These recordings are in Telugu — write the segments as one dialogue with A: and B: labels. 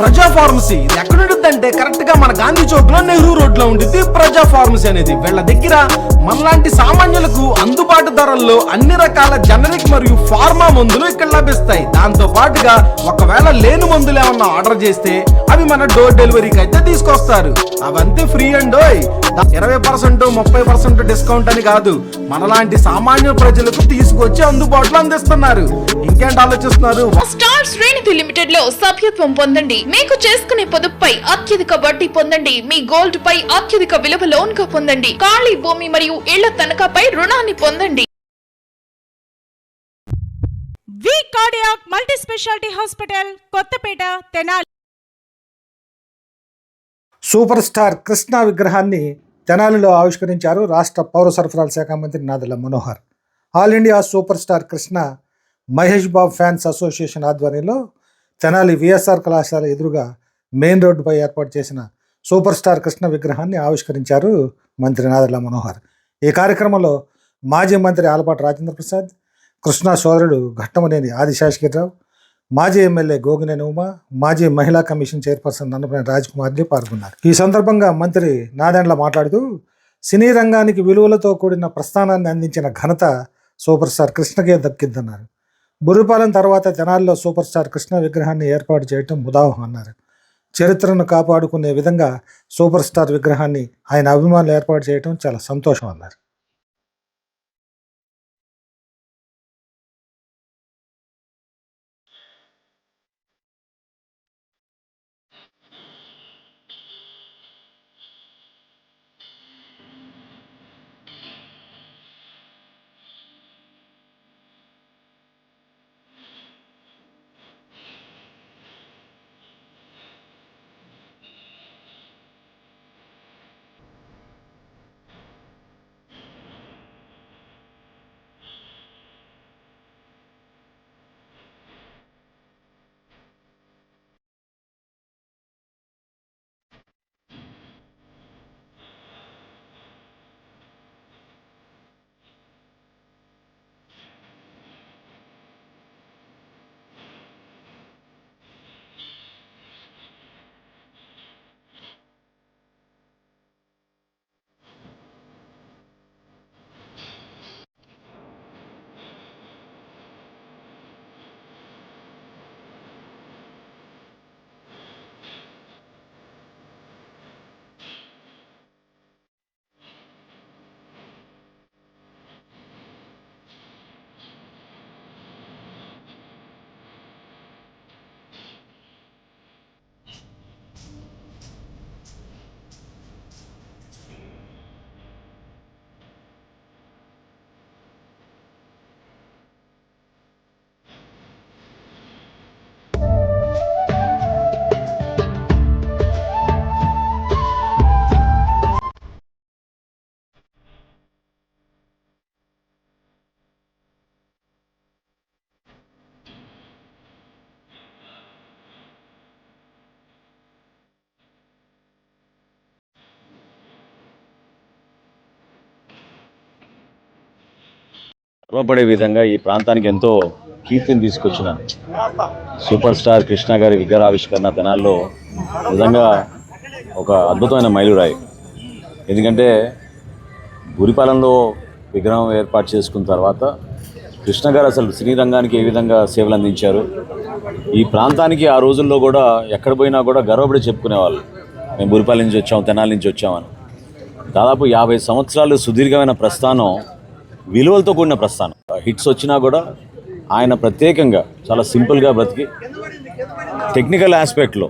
A: ప్రజా ఫార్మసీ. ఇది ఎక్కడ ఉంటుందంటే కరెక్ట్గా మన గాంధీ చౌక్లో నెహ్రూ రోడ్లో ఉంటుంది ప్రజా ఫార్మసీ అనేది. వీళ్ళ దగ్గర మనలాంటి సామాన్యులకు అందుబాటు ధరల్లో అన్ని రకాల జనరిక్ మరియు ఫార్మా మందులు ఇక్కడ లభిస్తాయి. దాంతో పాటుగా ఒకవేళ లేని మందులు ఏమన్నా ఆర్డర్ చేస్తే అవి మన డోర్ డెలివరీకి అయితే తీసుకొస్తారు. అవంతే ఫ్రీ అండ్ ఇరవై పర్సెంట్ ముప్పై పర్సెంట్ డిస్కౌంట్ అని కాదు. మనలాంటి సామాన్య ప్రజలకు తీసుకొచ్చి అందుబాటులో అందిస్తున్నారు. ఇంకేంటి ఆలోచిస్తున్నారు?
B: స్టార్ శ్రేణిధి లిమిటెడ్లో సభ్యత్వం పొందండి. మీకు చేసుకునే పొదుపుపై అత్యధిక వడ్డీ పొందండి. మీ గోల్డ్ పై అత్యధిక విలువ లోన్గా పొందండి. ఖాళీ భూమి మరియు ఇళ్ళ తనఖాపై రుణాన్ని పొందండి.
C: V cardiac multi speciality hospital Kothapet Tenali.
D: Super star Krishna విగ్రహాన్ని తెనాలిలో ఆవిష్కరించారు రాష్ట్ర పౌర సరఫరాల శాఖ మంత్రి Nadella Manohar. All India super star Krishna Mahesh Babu fans association ఆధ్వర్యంలో తెనాలి విఎస్ఆర్ కళాశాల ఎదురుగా మెయిన్ రోడ్డుపై ఏర్పాటు చేసిన సూపర్ స్టార్ కృష్ణ విగ్రహాన్ని ఆవిష్కరించారు మంత్రి నాదెళ్ళ మనోహర్. ఈ కార్యక్రమంలో మాజీ మంత్రి ఆలపాటి రాజేంద్ర ప్రసాద్ కృష్ణ సోదరుడు ఘట్టమనేని ఆదిశేషగిరిరావు మాజీ ఎమ్మెల్యే గోగినేని ఉమ మాజీ మహిళా కమిషన్ చైర్పర్సన్ నన్నపనే రాజ్కుమార్ని పాల్గొన్నారు. ఈ సందర్భంగా మంత్రి నాదెండ్ల మాట్లాడుతూ సినీ రంగానికి విలువలతో కూడిన ప్రస్థానాన్ని అందించిన ఘనత సూపర్ స్టార్ కృష్ణకే దక్కిద్దన్నారు బురుపాలెం తర్వాత జనాల్లో సూపర్ స్టార్ కృష్ణ విగ్రహాన్ని ఏర్పాటు చేయటం ముదావహం అన్నారు. చరిత్రను కాపాడుకునే విధంగా సూపర్ స్టార్ విగ్రహాన్ని ఆయన అభిమానులు ఏర్పాటు చేయటం చాలా సంతోషం అన్నారు.
E: గర్వపడే విధంగా ఈ ప్రాంతానికి ఎంతో కీర్తిని తీసుకొచ్చినాను సూపర్ స్టార్ కృష్ణ గారి విగ్రహావిష్కరణ తెనాల్లో నిజంగా ఒక అద్భుతమైన మైలురాయి. ఎందుకంటే గురిపాలెంలో విగ్రహం ఏర్పాటు చేసుకున్న తర్వాత కృష్ణ గారు అసలు శ్రీరంగానికి ఏ విధంగా సేవలు అందించారు? ఈ ప్రాంతానికి ఆ రోజుల్లో కూడా ఎక్కడ పోయినా కూడా గర్వపడి చెప్పుకునేవాళ్ళు. మేము గురిపాలెం నుంచి వచ్చాం తెనాలి నుంచి వచ్చామని. దాదాపు యాభై సంవత్సరాలు సుదీర్ఘమైన ప్రస్థానం విలువలతో కూడిన ప్రస్థానం. హిట్స్ వచ్చినా కూడా ఆయన ప్రత్యేకంగా చాలా సింపుల్గా బ్రతికి టెక్నికల్ ఆస్పెక్ట్లో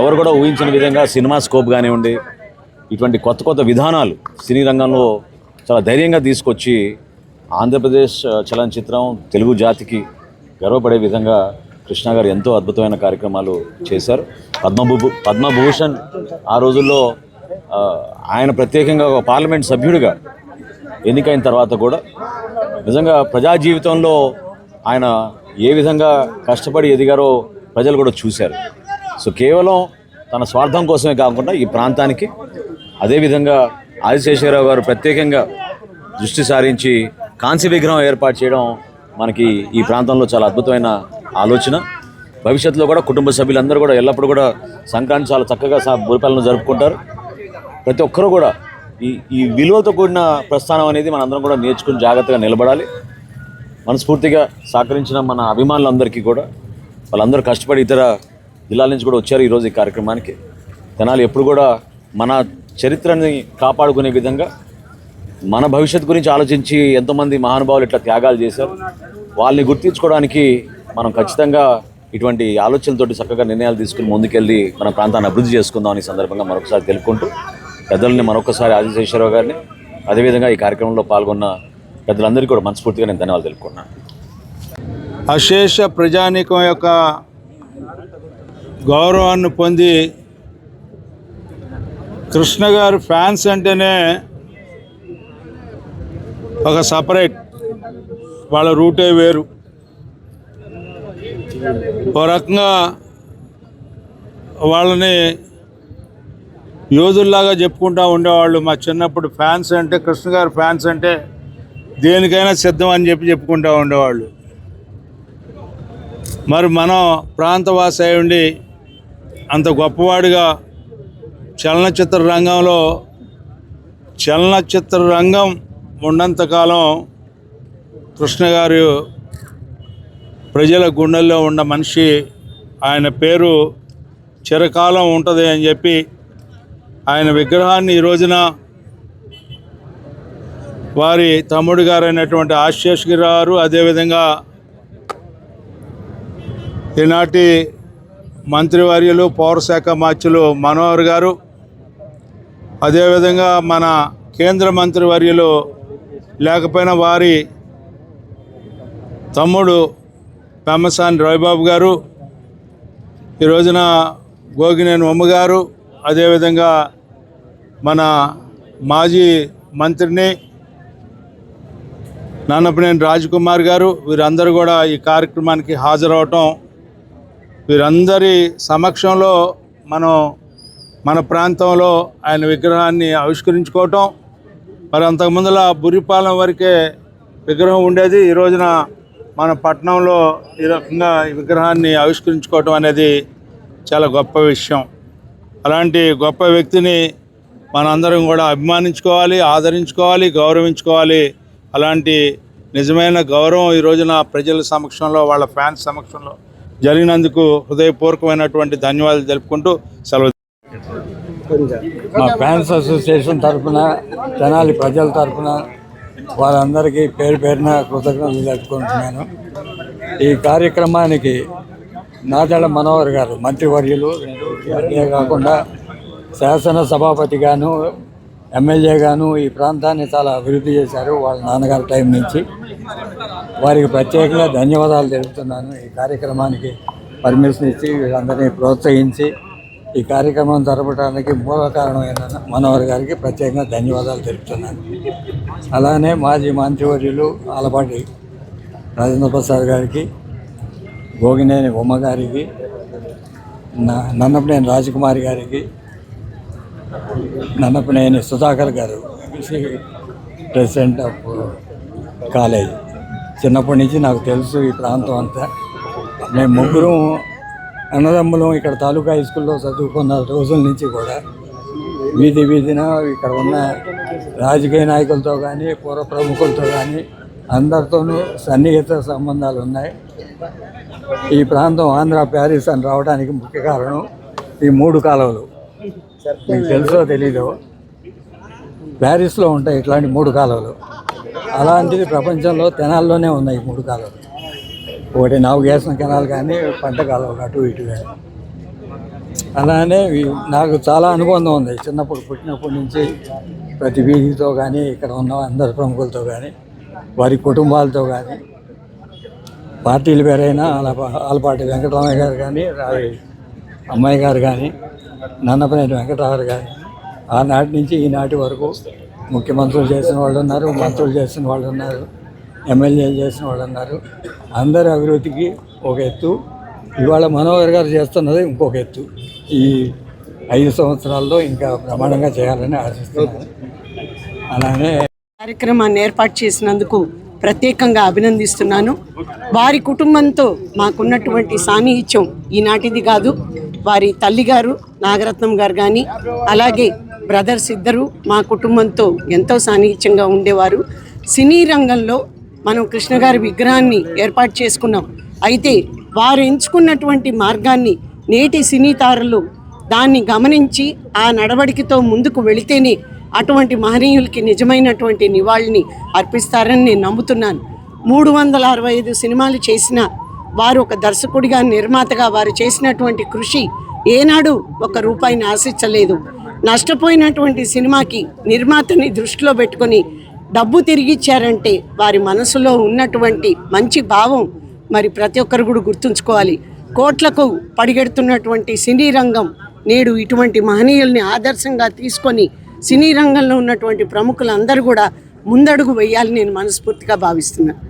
E: ఎవరు కూడా ఊహించిన విధంగా సినిమా స్కోప్ కానివ్వండి ఇటువంటి కొత్త కొత్త విధానాలు సినీ రంగంలో చాలా ధైర్యంగా తీసుకొచ్చి ఆంధ్రప్రదేశ్ చలనచిత్రం తెలుగు జాతికి గర్వపడే విధంగా కృష్ణ గారు ఎంతో అద్భుతమైన కార్యక్రమాలు చేశారు. పద్మభూ పద్మభూషణ్ ఆ రోజుల్లో ఆయన ప్రత్యేకంగా ఒక పార్లమెంట్ సభ్యుడిగా ఎన్నికైన తర్వాత కూడా నిజంగా ప్రజా జీవితంలో ఆయన ఏ విధంగా కష్టపడి ఎదిగారో ప్రజలు కూడా చూశారు. సో కేవలం తన స్వార్థం కోసమే కాకుండా ఈ ప్రాంతానికి అదేవిధంగా ఆదిశేషరావు గారు ప్రత్యేకంగా దృష్టి సారించి కాంస్య విగ్రహం ఏర్పాటు చేయడం మనకి ఈ ప్రాంతంలో చాలా అద్భుతమైన ఆలోచన. భవిష్యత్తులో కూడా కుటుంబ సభ్యులందరూ కూడా ఎల్లప్పుడూ కూడా సంక్రాంతి చాలా చక్కగా సా బురిపాలను జరుపుకుంటారు. ప్రతి ఒక్కరూ కూడా ఈ ఈ విలువతో కూడిన ప్రస్థానం అనేది మనందరం కూడా నేర్చుకుని జాగ్రత్తగా నిలబడాలి. మనస్ఫూర్తిగా సహకరించిన మన అభిమానులందరికీ కూడా వాళ్ళందరూ కష్టపడి ఇతర జిల్లాల నుంచి కూడా వచ్చారు ఈరోజు ఈ కార్యక్రమానికి. తెనాలి ఎప్పుడు కూడా మన చరిత్రని కాపాడుకునే విధంగా మన భవిష్యత్తు గురించి ఆలోచించి ఎంతోమంది మహానుభావులు ఇట్లా త్యాగాలు చేశారు. వాళ్ళని గుర్తించుకోవడానికి మనం ఖచ్చితంగా ఇటువంటి ఆలోచనలతోటి చక్కగా నిర్ణయాలు తీసుకుని ముందుకెళ్ళి మన ప్రాంతాన్ని అభివృద్ధి చేసుకుందాం అనే సందర్భంగా మరొకసారి తెలుపుకుంటూ పెద్దలని మరొకసారి ఆదిశేశ్వరరావు గారిని. అదేవిధంగా ఈ కార్యక్రమంలో పాల్గొన్న పెద్దలందరికీ కూడా మనస్ఫూర్తిగా నేను ధన్యవాదాలు తెలుపుకున్నాను
F: అశేష ప్రజానీకం యొక్క గౌరవాన్ని పొంది కృష్ణ గారు ఫ్యాన్స్ అంటేనే ఒక సపరేట్. వాళ్ళ రూటే వేరు. ఓ రకంగా వాళ్ళని యోధుల్లాగా చెప్పుకుంటూ ఉండేవాళ్ళు మా చిన్నప్పుడు ఫ్యాన్స్ అంటే కృష్ణ గారు ఫ్యాన్స్ అంటే దేనికైనా సిద్ధం అని చెప్పి చెప్పుకుంటూ ఉండేవాళ్ళు. మరి మనం ప్రాంతవాసి అయి ఉండి అంత గొప్పవాడిగా చలనచిత్ర రంగంలో చలనచిత్ర రంగం ఉన్నంతకాలం కృష్ణ గారు ప్రజల గుండెల్లో ఉన్న మనిషి. ఆయన పేరు చిరకాలం ఉంటుంది అని చెప్పి ఆయన విగ్రహాన్ని ఈ రోజున వారి తమ్ముడు గారైనటువంటి ఆశేష్ గారు అదేవిధంగా ఈనాటి మంత్రివర్యులు పౌరశాఖ మార్చులు మనోహర్ గారు అదేవిధంగా మన కేంద్ర మంత్రివర్యులు లేకపోయినా వారి తమ్ముడు పెమ్మసాని రవిబాబు గారు ఈ రోజున గోగినేని ఉమ్మ గారు అదేవిధంగా మన మాజీ మంత్రిని నాన్నపనేని రాజ్కుమార్ గారు వీరందరూ కూడా ఈ కార్యక్రమానికి హాజరవటం వీరందరి సమక్షంలో మనం మన ప్రాంతంలో ఆయన విగ్రహాన్ని ఆవిష్కరించుకోవటం మరి అంతకుముందుల బురిపాలెం వరకే విగ్రహం ఉండేది. ఈ రోజున మన పట్టణంలో ఈ రకంగా ఈ విగ్రహాన్ని ఆవిష్కరించుకోవటం అనేది చాలా గొప్ప విషయం. అలాంటి గొప్ప వ్యక్తిని మనందరం కూడా అభిమానించుకోవాలి ఆదరించుకోవాలి గౌరవించుకోవాలి. అలాంటి నిజమైన గౌరవం ఈ రోజున ప్రజల సమక్షంలో వాళ్ళ ఫ్యాన్స్ సమక్షంలో జరిగినందుకు హృదయపూర్వకమైనటువంటి ధన్యవాదాలు తెలుపుకుంటూ సెలవు
G: మా ఫ్యాన్స్ అసోసియేషన్ తరఫున తెనాలి ప్రజల తరఫున వారందరికీ పేరు పేరున కృతజ్ఞతలు తెలుపుకుంటున్నాను. ఈ కార్యక్రమానికి నాదెళ్ళ మనోహర్ గారు మంత్రివర్యులు అంతే కాకుండా శాసన సభాపతిగాను ఎమ్మెల్యేగాను ఈ ప్రాంతాన్ని చాలా అభివృద్ధి చేశారు వాళ్ళ నాన్నగారి టైం నుంచి. వారికి ప్రత్యేకంగా ధన్యవాదాలు తెలుపుతున్నాను. ఈ కార్యక్రమానికి పర్మిషన్ ఇచ్చి వీళ్ళందరినీ ప్రోత్సహించి ఈ కార్యక్రమం జరపడానికి మూల కారణమైన మనోహర్ గారికి ప్రత్యేకంగా ధన్యవాదాలు తెలుపుతున్నాను. అలానే మాజీ మంత్రివర్యులు ఆలపాటి రాజేంద్ర ప్రసాద్ గారికి భోగినేని ఉమ్మగారికి నన్నపనేని రాజకుమారి గారికి నన్నపనేని సుధాకర్ గారు ప్రెసిడెంట్ ఆఫ్ కాలేజ్. చిన్నప్పటి నుంచి నాకు తెలుసు ఈ ప్రాంతం అంతా. మేము ముగ్గురు అన్నదమ్ములం ఇక్కడ తాలూకా హై స్కూల్లో చదువుకున్న రోజుల నుంచి కూడా వీధి వీధిన ఇక్కడ ఉన్న రాజకీయ నాయకులతో కానీ పూర్వ ప్రముఖులతో కానీ అందరితోనూ సన్నిహిత సంబంధాలు ఉన్నాయి. ఈ ప్రాంతం ఆంధ్ర ప్యారిస్ అని రావడానికి ముఖ్య కారణం ఈ మూడు కాలువలు. మీకు తెలుసో తెలీదు ప్యారిస్లో ఉంటాయి ఇట్లాంటి మూడు కాలువలు. అలాంటిది ప్రపంచంలో తెనాల్లోనే ఉన్నాయి మూడు కాలువలు. ఒకటి నావిగేషన్ కెనాల్ కానీ పంట కాలువ అటు ఇటు కానీ. అలానే నాకు చాలా అనుబంధం ఉంది. చిన్నప్పుడు పుట్టినప్పటి నుంచి ప్రతి వీధితో కానీ ఇక్కడ ఉన్న అందరి ప్రముఖులతో కానీ వారి కుటుంబాలతో కానీ పార్టీలు పేరైనా ఆలపాటి వెంకటరామయ్య గారు కానీ రావి అమ్మాయి గారు కానీ నన్నపనేటి వెంకటరావు కానీ ఆనాటి నుంచి ఈనాటి వరకు ముఖ్యమంత్రులు చేసిన వాళ్ళు ఉన్నారు మంత్రులు చేసిన వాళ్ళు ఉన్నారు ఎమ్మెల్యేలు చేసిన వాళ్ళు ఉన్నారు. అందరి అభివృద్ధికి ఒక ఎత్తు. ఇవాళ మనోహర్ గారు చేస్తున్నది ఇంకొక ఎత్తు. ఈ ఐదు సంవత్సరాల్లో ఇంకా ప్రమాణంగా చేయాలని ఆశిస్తున్నాను. అలానే
H: కార్యక్రమాన్ని ఏర్పాటు చేసినందుకు ప్రత్యేకంగా అభినందిస్తున్నాను. వారి కుటుంబంతో మాకున్నటువంటి సాన్నిహిత్యం ఈనాటిది కాదు. వారి తల్లిగారు నాగరత్నం గారు కానీ అలాగే బ్రదర్స్ ఇద్దరు మా కుటుంబంతో ఎంతో సాన్నిహిత్యంగా ఉండేవారు. సినీ రంగంలో మనం కృష్ణ గారి విగ్రహాన్ని ఏర్పాటు చేసుకున్నాం. అయితే వారు ఎంచుకున్నటువంటి మార్గాన్ని నేటి సినీ తారలు దాన్ని గమనించి ఆ నడవడికతో ముందుకు వెళితేనే అటువంటి మహనీయులకి నిజమైనటువంటి నివాళిని అర్పిస్తారని నేను నమ్ముతున్నాను. మూడు వందల అరవై ఐదు సినిమాలు చేసిన వారు ఒక దర్శకుడిగా నిర్మాతగా వారు చేసినటువంటి కృషి ఏనాడు ఒక రూపాయిని ఆశించలేదు. నష్టపోయినటువంటి సినిమాకి నిర్మాతని దృష్టిలో పెట్టుకొని డబ్బు తిరిగిచ్చారంటే వారి మనసులో ఉన్నటువంటి మంచి భావం మరి ప్రతి ఒక్కరు కూడా గుర్తుంచుకోవాలి. కోట్లకు పడిగెడుతున్నటువంటి సినీ రంగం నేడు ఇటువంటి మహనీయుల్ని ఆదర్శంగా తీసుకొని సినీ రంగంలో ఉన్నటువంటి ప్రముఖులందరూ కూడా ముందడుగు వేయాలని నేను మనస్ఫూర్తిగా భావిస్తున్నాను